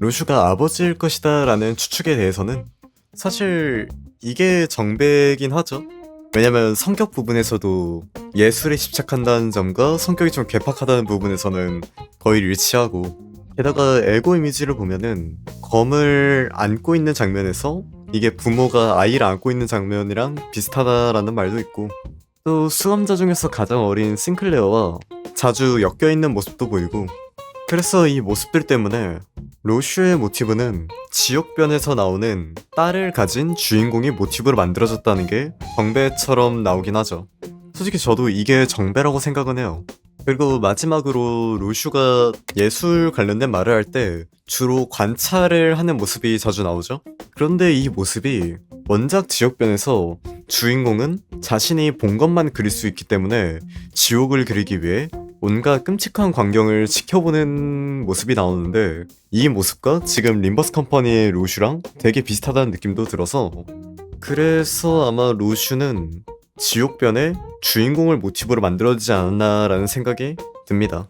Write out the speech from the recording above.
루슈가 아버지일 것이다 라는 추측에 대해서는 사실 이게 정배긴 하죠. 왜냐면 성격 부분에서도 예술에 집착한다는 점과 성격이 좀 괴팍하다는 부분에서는 거의 일치하고 게다가 에고 이미지를 보면은 검을 안고 있는 장면에서 이게 부모가 아이를 안고 있는 장면이랑 비슷하다라는 말도 있고 또 수험자 중에서 가장 어린 싱클레어와 자주 엮여 있는 모습도 보이고 그래서 이 모습들 때문에 로슈의 모티브는 지옥변에서 나오는 딸을 가진 주인공이 모티브로 만들어졌다는 게 정배처럼 나오긴 하죠. 솔직히 저도 이게 정배라고 생각은 해요. 그리고 마지막으로 로슈가 예술 관련된 말을 할 때 주로 관찰을 하는 모습이 자주 나오죠. 그런데 이 모습이 원작 지옥변에서 주인공은 자신이 본 것만 그릴 수 있기 때문에 지옥을 그리기 위해 온갖 끔찍한 광경을 지켜보는 모습이 나오는데 이 모습과 지금 림버스 컴퍼니의 로슈랑 되게 비슷하다는 느낌도 들어서 그래서 아마 로슈는 지옥변의 주인공을 모티브로 만들어지지 않았나라는 생각이 듭니다.